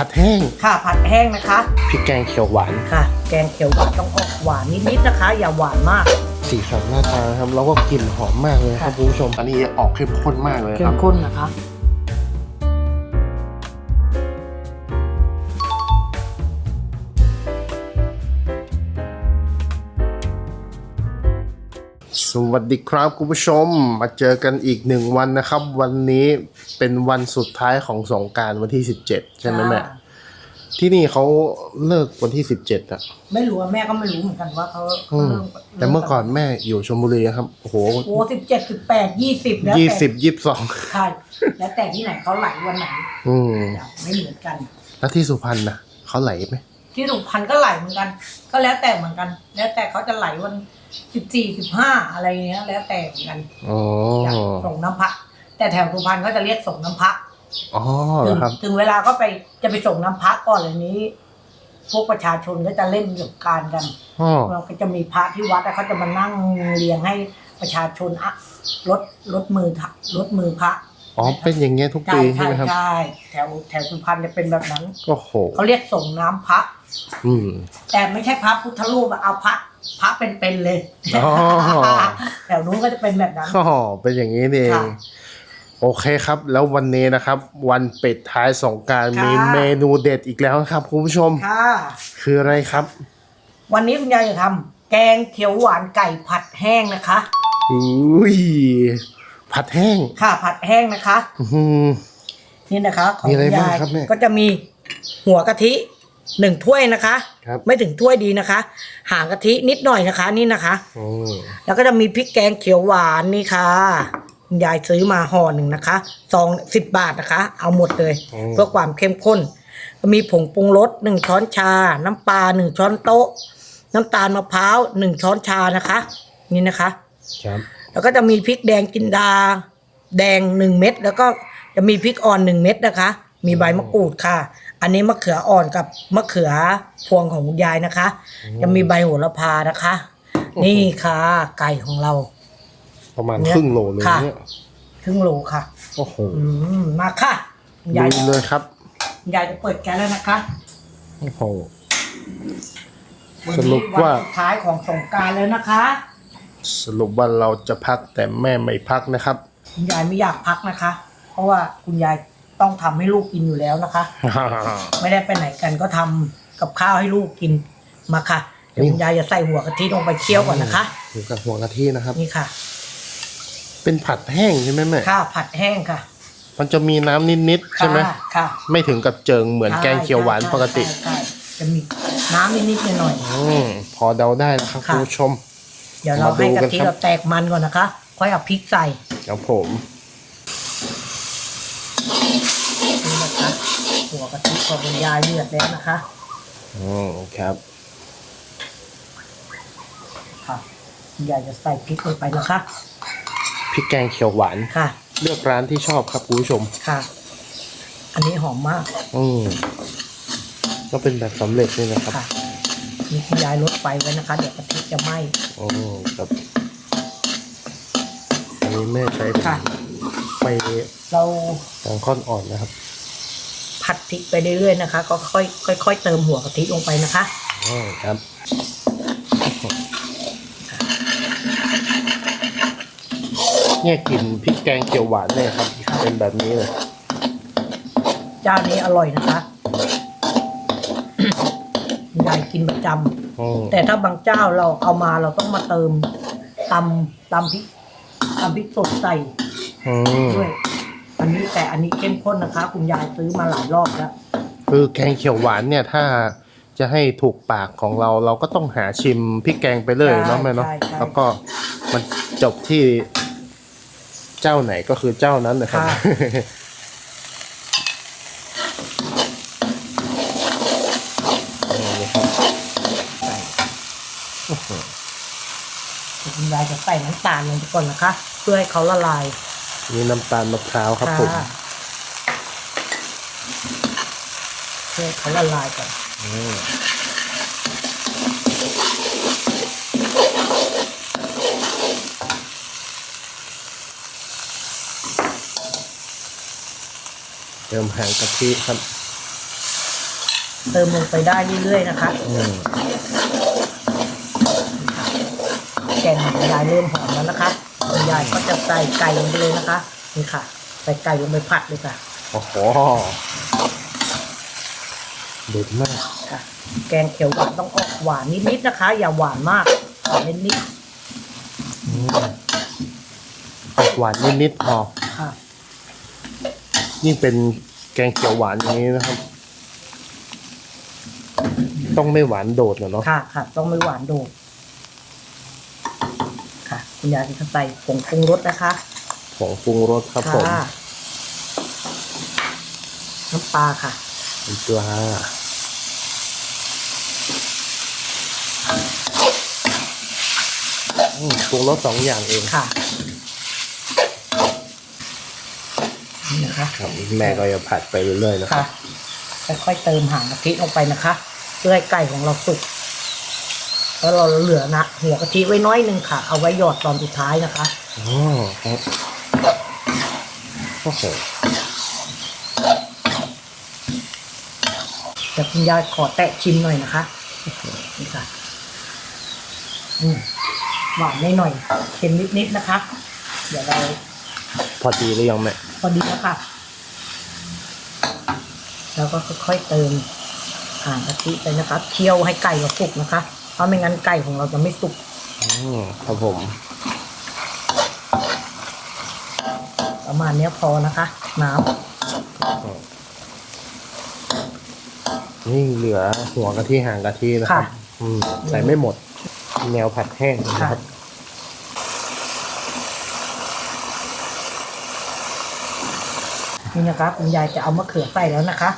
ผัดแห้ง ค่ะผัดแห้งนะคะ พริกแกงเขียวหวาน ค่ะ แกงเขียวหวานต้องออกหวานนิดๆนะคะ อย่าหวานมาก สีสันหน้าตาครับแล้วก็กลิ่นหอมมากเลยครับค่ะคุณผู้ชม อันนี้ออกเข้มข้นมากเลยเข้ครัมบ ข้นนะคะ วัสดีครับคุณผู้ชม มาเจอกันอีกหนึ่งวันนะครับ วันนี้เป็นวันสุดท้ายของสงกรารวันที่17ใช่ไหมแม่ค่ะที่นี่เขาเลิกวันที่17อะไม่รู้อะแม่ก็ไม่รู้เหมือนกันว่าเขาอืมเริ่มแต่เมื่อก่อนแม่อยู่ชลบุรีครับโอ้โหโอ้สิบเจ็ดสิบแปดยี่สิบแล้วยี่แต่สิบยี่สิบสองใช่แล้วแต่ที่ไหนเขาไหลวันไหนอืมไม่เหมือนกัน แล้วที่สุพรรณนะเขาไหลไหม ที่สุพรรณก็ไหลเหมือนกัน ก็แล้วแต่เหมือนกัน แล้วแต่เขาจะไหลวันสิบสี่สิบห้าอะไรเงี้ยแล้วแต่เหมือนกันอ๋ออย่างส่งน้ำพระแต่แถวสุพรรณเขาจะเรียกส่งน้ำพระอ๋อเหรถึองครับ ถึงเวลาก็ไปจะไปส่งน้ำพระก่อนเลยนี้ พวกประชาชนก็จะเล่นสงกรารกัน อ๋อ เราก็จะมีพระที่วัดแล้วเขาจะมานั่งเรียงให้ประชาชนอะลดลดมือทะลดมือพระอ๋อ เป็นอย่างเงี้ยทุกใช่ปีใช่ใช่ไหมครับ ใช่แถวแถวสุพรรณจะเป็นแบบนั้น โอ้โห เขาเรียกส่งน้ำพระ อืม แต่ไม่ใช่พระพุทธรูปอะเอาพระพระเป็นๆเลยอ๋อ แถวนู้นก็จะเป็นแบบนั้น อ๋อเป็นอย่างนี้นี่เองค่ะโอเคครับ แล้ววันนี้นะครับ วันปิดท้ายสงกรารค่ะ มีเมนูเด็ดอีกแล้วครับคุณผู้ชม ค่ะ คืออะไรครับ วันนี้คุณยายจะทำแกงเขียวหวานไก่ผัดแห้งนะคะ อุ้ยผัดแห้งค่ะผัดแห้งนะคะ อื้อหือ นี่นะคะ ของมีอะไรคุณบ้างยายครับแม่ ก็จะมีหัวกะทิ หนึ่งถ้วยนะคะ ครับ ไม่ถึงถ้วยดีนะคะ หางกะทินิดหน่อยนะคะ นี่นะคะ อืมแล้วก็จะมีพริกแกงเขียวหวานนี่ค่ะคุณยายซื้อมาห่อหนึ่งนะคะซองสิบบาทนะคะ เอาหมดเลยเพื่อความเข้มข้นก็มีผงปรุงรสหนึ่งช้อนชา น้ำปลาหนึ่งช้อนโต๊ะ น้ำตาลมะพร้าวหนึ่งช้อนชานะคะ นี่นะคะ ครับ แล้วก็จะมีพริกแดงจินดา แดงหนึ่งเม็ดแล้วก็จะมีพริกอ่อนหนึ่งเม็ดนะคะ มีใบมะกรูดค่ะ อันนี้มะเขืออ่อนกับมะเขือพวงของคุณยายนะคะ จะมีใบโหระพานะคะ นี่ค่ะ ไก่ของเรา ประมาณเนี่ยครึ่งโลเลยค่ะ เนี่ยครึ่งโลค่ะ โอ้โหอืมมาค่ะคุณยายลุยเลยครับคุณยายจะเปิดแก๊สแล้วนะคะโอ้โหวันสรุนี้ปว่าวันสุดท้ายของสงกรารแล้วนะคะสรุปว่าเราจะพักแต่แม่ไม่พักนะครับ คุณยายไม่อยากพักนะคะ เพราะว่าคุณยาย ต้องทำให้ลูกกินอยู่แล้วนะคะ ไม่ได้ไปไหนกันก็ทำกับข้าวให้ลูกกินมาค่ะเดี๋ยวนี่ คุณยายจะใส่หัวกะทิลงไปเคี่ยวก่อนนะคะ อยู่กับหัวกะทินะครับ นี่ค่ะ เป็นผัดแห้งใช่ไหมแม่ข้าวผัดแห้งค่ะมันจะมีน้ำนิดๆใช่ไหมค่ะค่ะไม่ถึงกับเจิงเหมือนแกงเขียวหวานใช่ปกติ ใช่ใช่จะมีน้ำนิดๆหน่อย อืมพอเดาได้นะครับค่ะ คุณผู้ชม ๆเดี๋ยวเรามาดูให้กะกันทิครับ เราแตกมันก่อนนะคะ ค่อยเอาพริกใส่ ครับผม นี่นะคะหัวกะทิของคุณยายเดือดแล้วนะคะอืมครับค่ะคุณยายจะใส่พริกลงไปนะคะพริกแกงเขียวหวาน ค่ะ เลือกร้านที่ชอบครับคุณผู้ชม ค่ะ อันนี้หอมมากอืมก็เป็นแบบสำเร็จนี่นะครับค่ะนี่คุณยายลดไฟไว้นะคะ เดี๋ยวกะทิจะไหม้ โอ้ครับอันนี้แม่ใช้ค่ะ ไฟเราสองค่อนอ่อนนะครับ ผัดพริกไปเรื่อยๆนะคะ ก็ค่อยค่อยๆเติมหัวกะทิลงไปนะคะอ๋อครับเนี่ยกลิ่นพริกแกงเขียวหวานเนี่ยครับ เป็นแบบนี้เลยเจ้านี้อร่อยนะคะคุณยายกินประจอืมำแต่ถ้าบางเจ้าเราเอามาเราต้องมาเติมตำตำพริกตำพริกสดใส่ อืมด้วย อันนี้แต่อันนี้เข้มข้นนะคะ คุณยายซื้อมาหลายรอบแล้ว คือแกงเขียวหวานเนี่ยถ้าจะให้ถูกปากของเราเราก็ต้องหาชิมพริกแกงไปเลยใช่เนาะแม่เนาะใช่ใช่ แล้วก็มันจบที่เจ้าไหนก็คือเจ้านั้นนะครับค่ะนี่ครับใส่คุณยายจะใส่น้ำตาลลงไปก่อนนะคะ เพื่อให้เขาละลาย นี่น้ำตาลมะพร้าวครับผมะเพื่อให้เขาละลายก่อนอืมเติมหางกะทิครับ เติมลงไปได้เรื่อยๆนะคะอืมแกงของคุณยายเริ่มหอมแล้วนะคะ คุณยายก็จะใส่ไก่ลงไปเลยนะคะ นี่ค่ะ ใส่ไก่ลงไปผัดเลยค่ะ โอ้โหเด็ดมากค่ะ แกงเขียวหวานต้องออกหวานนิดๆนะคะ อย่าหวานมากหวานนิดอืมออกหวานนิดๆพอๆค่ะ ยิ่งเป็นแกงเขียวหวานอย่างนี้นะครับ ต้องไม่หวานโดดนะเนาะค่ะค่ะ ต้องไม่หวานโดด ค่ะคุณยายจะใส่ผงปรุงรสนะคะ ผงปรุงรสครับผมค่ะน้ำปลาค่ะน้ำปลาอืมปรุงรสสองอย่างเองค่ะนี่นะคะครับแม่ก็จะผัดไปเรื่อยๆนะครัค่ะบค่อยๆเติมหางกะทิลงไปนะคะ เพื่อให้ไก่ของเราสุก แล้วเราเหลือนะหัวกะทิไว้น้อยหนึงค่ะ เอาไว้หยอดตอนสุดท้ายนะคะอ๋อครับโอ้โหแต่คุณยายขอแตะชิมหน่อยนะคะนี่ค่ะอืมหวานได้หน่อยเค็มนิดๆนะคะ เดี๋ยวเราพอดีหรือยังแม่พอดีแล้วค่ะ แล้วก็ค่อยๆเติมหางกะทิไปนะคะ เคี่ยวให้ไก่เราสุกนะคะเพ ราะไม่งั้นไก่ของเราจะไม่สุกอืมครับผม ประมาณเนี้ยพอนะคะ น้ำนี่เหลือหัวกะทิหางกะทินะครับอืมใส่ไม่หมด แนวผัดแห้งนะค่ะครับ นี่นะคะคุณยายจะเอามะเขือใส่แล้วนะคะ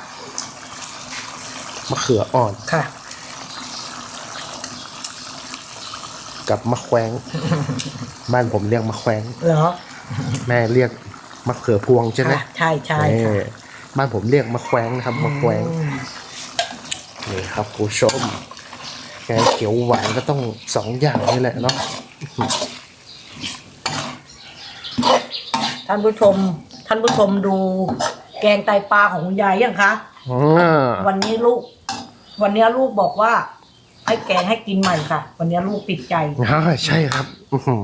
มะเขืออ่อน ค่ะ กับมะแขวง บ้านผมเรียกมะแขวง เหรอแม่เรียกมะเขือพวงใช่ไหมค่ะใช่ใช่นี่ค่ะบ้านผมเรียกมะแขวงนะครับมะแขวง อืมนี่ครับคุณผู้ชมแกงเขียวหวานก็ต้องสองอย่างนี่แหละเนาะท่านผู้ชม ท่านผู้ชมดู แกงไตปลาของคุณยายยังคะ อ่าวันนี้ลูก วันนี้ลูกบอกว่า ให้แกงให้กินใหม่ค่ะ วันนี้ลูกติดใจ อ่าใช่ครับอื้อหือ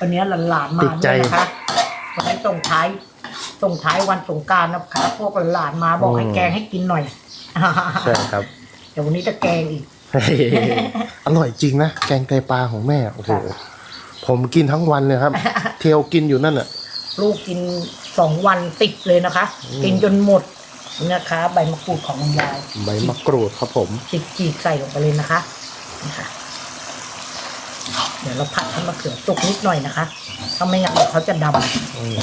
วันนี้หลานๆมาติดใจ ด้วยนะคะวันนี้ส่งท้ายส่งท้ายวันสงกรารนะคะ พวกหลานๆมาบอกให้แกงให้กินหน่อยใช่ครับ เดี๋ยววันนี้จะแกงอีกเฮ้ยอร่อยจริงนะ แกงไตปลาของแม่โอ้โหค่ะ ผมกินทั้งวันเลยครับ เทียวกินอยู่นั่นอะลูกกินสองวันติดเลยนะคะอืมกินจนหมด นี่นะคะ ใบมะกรูดของคุณยายใบมะกรูดครับผมฉีกจีกใส่ลงไปเลยนะคะนี่ค่ะเดี๋ยวเราผัดให้มะเขือสุกนิดหน่อยนะคะ ถ้าไม่งั้นเดี๋ยวเขาจะดำอืม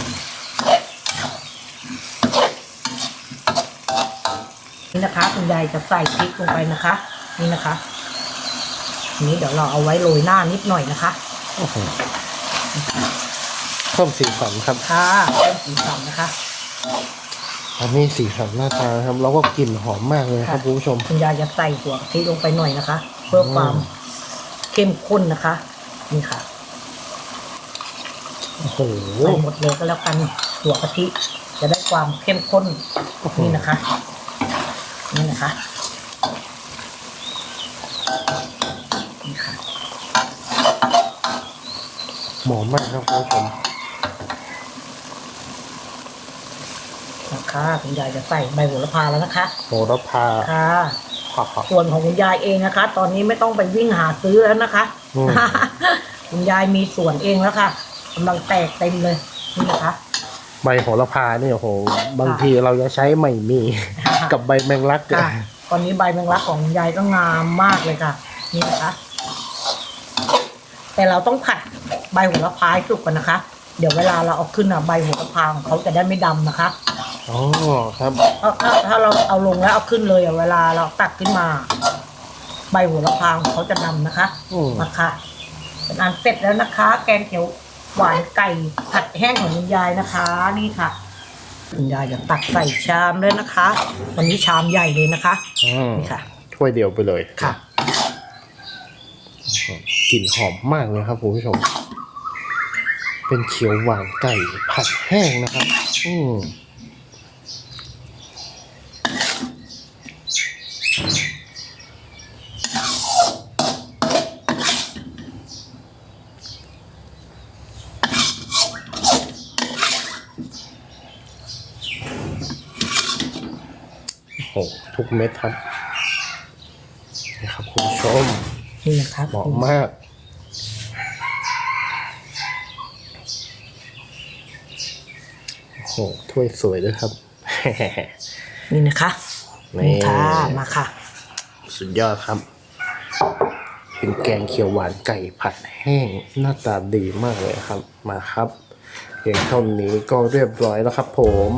นี่นะคะ คุณยายจะใส่พริกลงไปนะคะ นี่นะคะอันนี้เดี๋ยวเราเอาไว้โรยหน้านิดหน่อยนะคะโอ้โหเพิ่มสีสันครับค่ะเพิ่มสีสันนะคะ อันนี้สีสันหน้าตาครับ แล้วก็กลิ่นหอมมากเลยครับคุณผู้ชม คุณยายจะใส่หัวกะทิลงไปหน่อยนะคะ เพื่อความอืมเข้มข้นนะคะ นี่ค่ะโอ้โหใส่หมดเลยก็แล้วกันหัวกะทิจะได้ความเข้มข้นโอ้โหนี่นะคะ นี่นะคะนี่ค่ะหอมมากครับคุณผู้ชม นะ คะคุณยายจะใส่ใบโหระพาแล้วนะคะโหระพาค่ะผักส่วนของคุณยายเองนะคะ ตอนนี้ไม่ต้องไปวิ่งหาซื้อแล้วนะคะอืมคุณยายมีสวนเองแล้วค่ะกำลังแตกเต็มเลยนี่นะคะใบโหระพาเนี่ยโอ้โหบางทีเราจะใช้ไม่มีกับใบแมงลักค่ะเนี่ยตอนนี้ใบแมงลักของคุณยายก็งามมากเลยค่ะ นี่นะคะ แต่เราต้องผัดใบโหระพาให้สุกก่อนนะคะ เดี๋ยวเวลาเราเอาขึ้นอะใบโหระพาของเขาจะได้ไม่ดำนะคะ อ๋อครับถ้าถ้าถ้าเราเอาลงแล้วเอาขึ้นเลยอะเวลาเราตักขึ้นมา ใบโหระพาของเขาจะดำนะคะอืมมาค่ะเป็นอันเสร็จแล้วนะคะ แกงเขียวหวานไก่ผัดแห้งของคุณยายนะคะ นี่ค่ะคุณยายจะตักใส่ชามเลยนะคะ วันนี้ชามใหญ่เลยนะคะอืมนี่ค่ะ ถ้วยเดียวไปเลยค่ะ กลิ่นหอมมากเลยครับคุณผู้ชม เป็นเขียวหวานไก่ผัดแห้งนะครับ อืม ทุกเม็ดครับนี่ครับคุณผู้ชมนี่นะคะเหมาะมาก โอ้โหถ้วยสวยด้วยครับ นี่นะคะนี่นี่ค่ะมาค่ะ สุดยอดครับ เป็นแกงเขียวหวานไก่ผัดแห้งหน้าตาดีมากเลยครับ มาครับเพียงเท่านี้ก็เรียบร้อยแล้วครับผม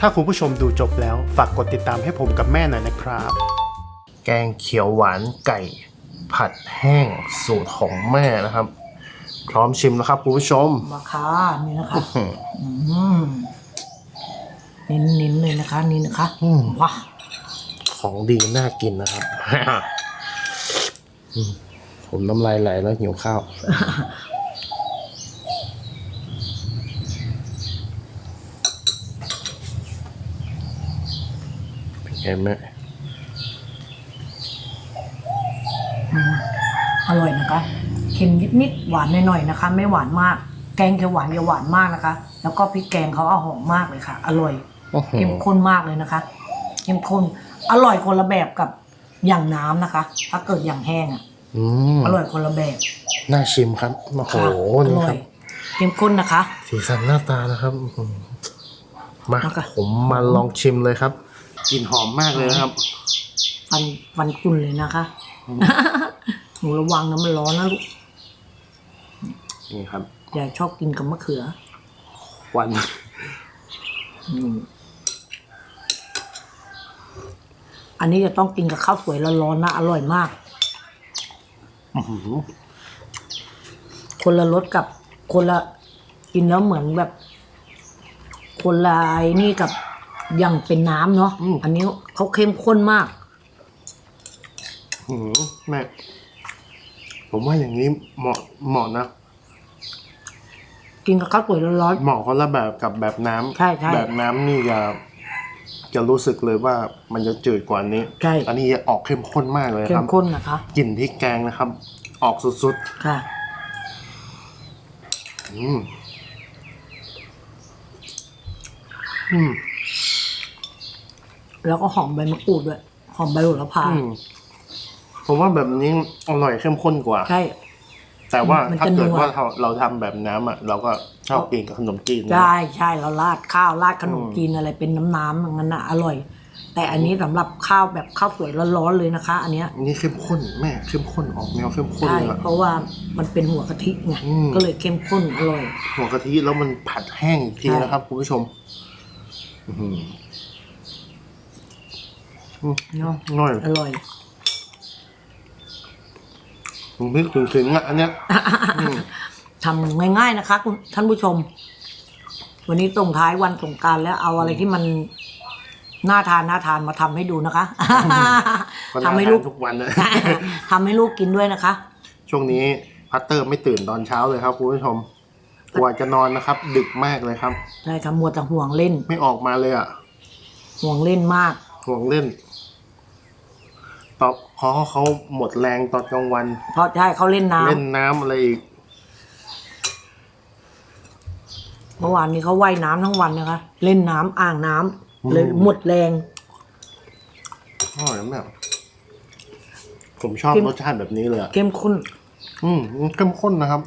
ถ้าคุณผู้ชมดูจบแล้ว ฝากกดติดตามให้ผมกับแม่หน่อยนะครับ แกงเขียวหวานไก่ ผัดแห้งสูตรของแม่นะครับ พร้อมชิมแล้วครับคุณผู้ชมมาค่ะนี่นะคะอืมเน้นๆเลยนะคะนี่นะคะอืมว้าของดีน่ากินนะครับอืมผมน้ำลายไหลแล้วหิวข้าว เป็นไงแม่อร่อยนะคะเค็มนิดๆหวานหน่อยๆนะคะ ไม่หวานมาก แกงเขียวหวานอย่าหวานมากนะคะ แล้วก็พริกแกงเขาเอาหอมมากเลยค่ะ อร่อยอื้อหือเข้มข้นมากเลยนะคะเข้มข้นอร่อยคนละแบบกับอย่างน้ำนะคะ ถ้าเกิดอย่างแห้งอะอืมอร่อยคนละแบบน่าชิมครับโอ้โหค่ะอนี่ร่อครัยบเข้มข้นนะคะ สีสันหน้าตานะครับอื้อหือมาเอาค่ะผมมาลองชิมเลยครับ กลิ่นหอมมากเลยนะครับ ฟันฟันคุณเลยนะคะหนูระวังนะมันร้อนนะลูกนี่ครับอย่าชอบกินกับมะเขือควันอืมอันนี้จะต้องกินกับข้าวสวยร้อนๆนะอร่อยมาก อื้อหือคนละรสกับคนละกินแล้วเหมือนแบบ คนละไอ้นี่กับอ ย่างเป็นน้ำเนาะอันนี้เขาเข้มข้นมากอื้อหือแม่ผมว่าอย่างนี้เหมาะเหมาะนะ กินกับข้าวสวยร้อน เหมาะคนละแบบกับแบบน้ำใช่ใช่แบบน้ำนี่จะจะรู้สึกเลยว่ามันจะจืดกว่านี้ ใช่ อันนี้จะออกเข้มข้นมากเลยๆเข้ครัมบข้นนะคะ กลิ่นพริกแกงนะครับ ออกสุดค่ะ ๆ อืมอืม แล้วก็หอมใบมะกรูดด้วย หอมใบโหระพาอืมผมว่าแบบนี้อร่อยเข้มข้นกว่า ใช่ แต่ว่ามันจะถ้าเกิดนัว ว่าเราเราทำแบบน้ำอะ เราก็ชอบกินกับขนมจีนนะ ใช่ใช่เราราดข้าวราดขนมอืม จีนอะไรเป็นน้ำน้ำอย่างนั้นนะอร่อย แต่อันนี้สำหรับข้าวแบบข้าวสวยร้อนๆเลยนะคะ อันเนี้ยอันนี้เข้มข้นแม่เข้มข้นออกแนวเข้มข้นใช่ เลยอะ เพราะว่ามันเป็นหัวกะทิไงอืม ก็เลยเข้มข้นอร่อย หัวกะทิแล้วมันผัดแห้งอีกทีใช่ นะครับคุณผู้ชม อื้อหืออืม เนาะอร่อยอร่อยผมพริกถึงถึงๆอะอันเนี้ยอืมทำง่ายๆนะคะคุณท่านผู้ชม วันนี้ตรงท้ายวันสงกรารแล้วเอาอะไรที่มันน่าทานน่าทานมาทำให้ดูนะคะก็ทำน่าให้ทาลูนกทุกวันนะทำให้ลูกกินด้วยนะคะ ช่วงนี้พัตเตอร์ไม่ตื่นตอนเช้าเลยครับคุณผู้ชมกว่าจะนอนนะครับ ดึกมากเลยครับใช่ค่ะมัวแต่ห่วงเล่นไม่ออกมาเลยอะห่วงเล่นมากห่วงเล่น ตอบเพราะเขาหมดแรงตอนกลางวัน เพราะใช่เขาเล่นน้ำเล่นน้ำอะไรอีก เมื่อวานนี้เขาว่ายน้ำทั้งวันนะคะ เล่นน้ำอ่างน้ำเลยหมดแรง อร่อยแบบผมชอบเข้มรสชาติแบบนี้เลยอะเข้มข้นอืมเข้มข้นนะครับ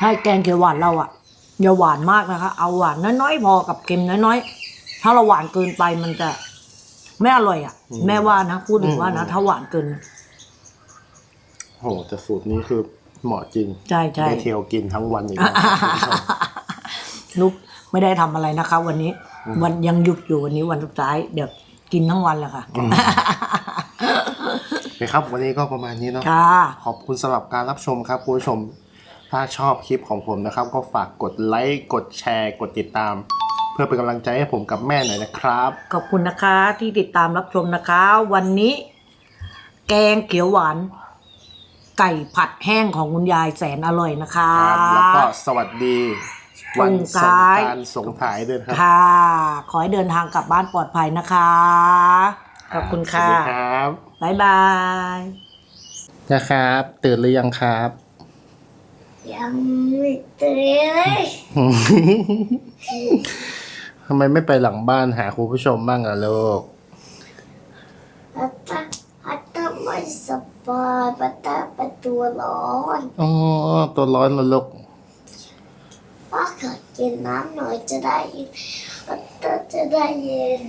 ถ้าแกงเขียวหวานเราอะอย่าหวานมากนะคะ เอาหวานน้อยๆพอกับเค็มน้อยๆ ถ้าเราหวานเกินไปมันจะ ไม่อร่อยอะแม่ว่านะ พูดถึงว่านะ อืม ถ้าหวานเกิน โหแต่สูตรนี้คือเหมาะจริงใช่ใช่ ได้เที่ยวกินทั้งวันอย่างนี้ยคุณผู้ชมลูกไม่ได้ทำอะไรนะคะ วันนี้ วันยังหยุดอยู่วันนี้วันสุดท้าย เดี๋ยวกินทั้งวันแหละค่ะ โอเคครับ วันนี้ก็ประมาณนี้เนาะ ค่ะ ขอบคุณสำหรับการรับชมครับคุณผู้ชม ถ้าชอบคลิปของผมนะครับ ก็ฝากกดไลค์ กดแชร์ กดติดตามเพื่อเป็นกำลังใจให้ผมกับแม่หน่อยนะครับ ขอบคุณนะคะที่ติดตามรับชมนะคะ วันนี้ แกงเขียวหวาน ไก่ผัดแห้งของคุณยายแสนอร่อยนะคะครับแล้วก็สวัสดี วันสงส่งท้ายกรารส่งถ่ายด้วยนะครับค่ะ ขอให้เดินทางกลับบ้านปลอดภัยนะคะ ขอบคุณค่ะสวัสดีครับบ๊ายบาย นะครับ ตื่นหรือยังครับ ยังไม่ตื่นเลย ทำไมไม่ไปหลังบ้านหาคุณผู้ชมบ้างอะลูกอาตาอาตาไม่สบายอาตาเป็นตัวร้อนอ๋อตัวร้อนเหรอลูกป้าขอกินน้ำหน่อยจะได้ยินอาตาจะได้เย็น